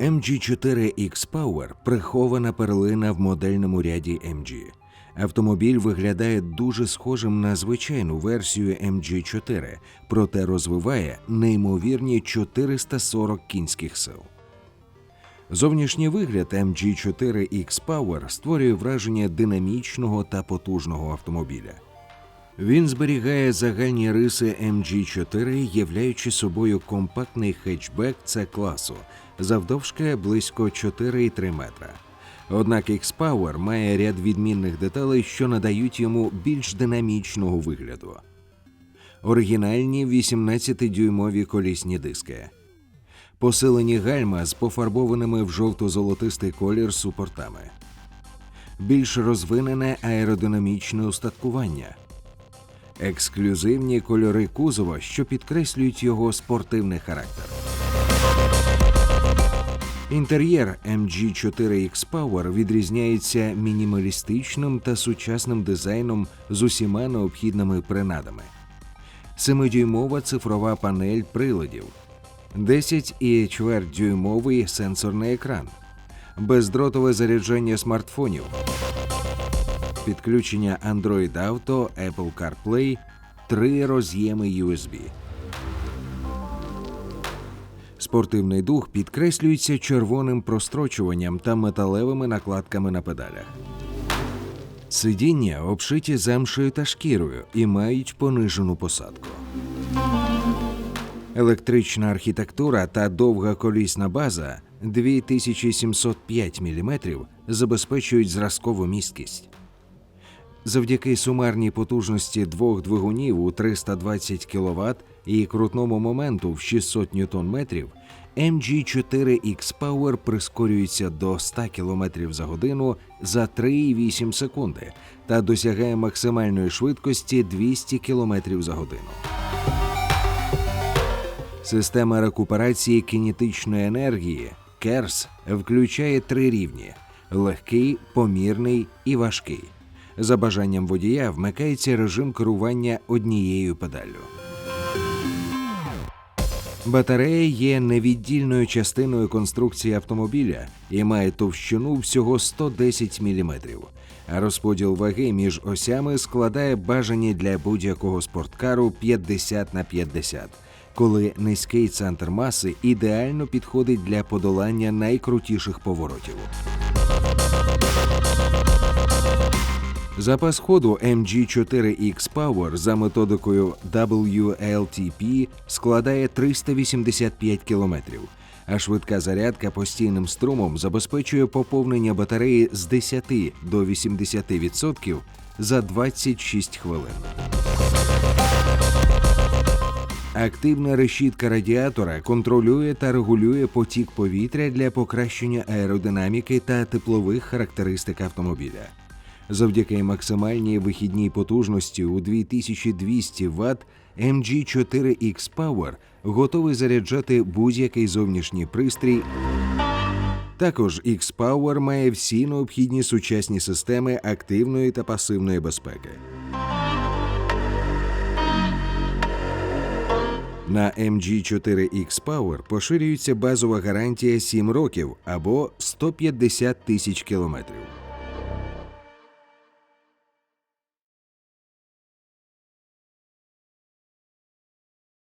MG4 X-Power – прихована перлина в модельному ряді MG. Автомобіль виглядає дуже схожим на звичайну версію MG4, проте розвиває неймовірні 440 кінських сил. Зовнішній вигляд MG4 X-Power створює враження динамічного та потужного автомобіля. Він зберігає загальні риси MG4, являючи собою компактний хетчбек c класу завдовжки близько 4,3 метра. Однак X-Power має ряд відмінних деталей, що надають йому більш динамічного вигляду. Оригінальні 18-дюймові колісні диски, посилені гальма з пофарбованими в жовто-золотистий колір супортами, більш розвинене аеродинамічне устаткування, ексклюзивні кольори кузова, що підкреслюють його спортивний характер. Інтер'єр MG4 X-Power відрізняється мінімалістичним та сучасним дизайном з усіма необхідними принадами. 7-дюймова цифрова панель приладів, 10,4 дюймовий сенсорний екран, бездротове заряджання смартфонів, підключення Android Auto, Apple CarPlay, три роз'єми USB. Спортивний дух підкреслюється червоним прострочуванням та металевими накладками на педалях. Сидіння обшиті замшею та шкірою і мають понижену посадку. Електрична архітектура та довга колісна база 2705 мм забезпечують зразкову місткість. Завдяки сумарній потужності двох двигунів у 320 кВт і крутному моменту в 600 Нм, MG4 X-Power прискорюється до 100 км за годину за 3,8 секунди та досягає максимальної швидкості 200 км за годину. Система рекуперації кінетичної енергії KERS включає три рівні: легкий, помірний і важкий. За бажанням водія вмикається режим керування однією педаллю. Батарея є невіддільною частиною конструкції автомобіля і має товщину всього 110 мм. А розподіл ваги між осями складає бажані для будь-якого спорткару 50 на 50, коли низький центр маси ідеально підходить для подолання найкрутіших поворотів. Запас ходу MG4 X-Power за методикою WLTP складає 385 км, а швидка зарядка постійним струмом забезпечує поповнення батареї з 10 до 80% за 26 хвилин. Активна решітка радіатора контролює та регулює потік повітря для покращення аеродинаміки та теплових характеристик автомобіля. Завдяки максимальній вихідній потужності у 2200 Вт MG4 X-Power готовий заряджати будь-який зовнішній пристрій. Також X-Power має всі необхідні сучасні системи активної та пасивної безпеки. На MG4 X-Power поширюється базова гарантія 7 років або 150 тисяч кілометрів.